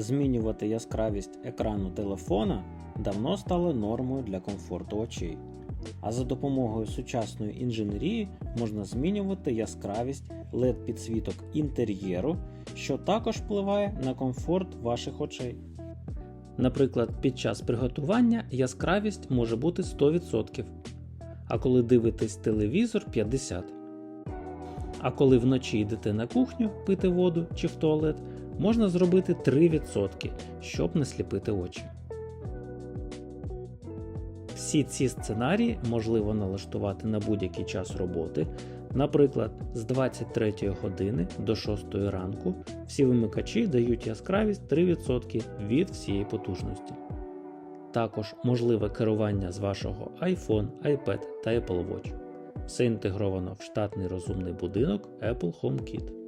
Змінювати яскравість екрану телефона давно стало нормою для комфорту очей. А за допомогою сучасної інженерії можна змінювати яскравість led підсвіток інтер'єру, що також впливає на комфорт ваших очей. Наприклад, під час приготування яскравість може бути 100%, а коли дивитесь телевізор 50%. А коли вночі йдете на кухню пити воду чи в туалет, можна зробити 3%, щоб не сліпити очі. Всі ці сценарії можливо налаштувати на будь-який час роботи. Наприклад, з 23 години до 6 ранку всі вимикачі дають яскравість 3% від всієї потужності. Також можливе керування з вашого iPhone, iPad та Apple Watch. Все інтегровано в штатний розумний будинок Apple HomeKit.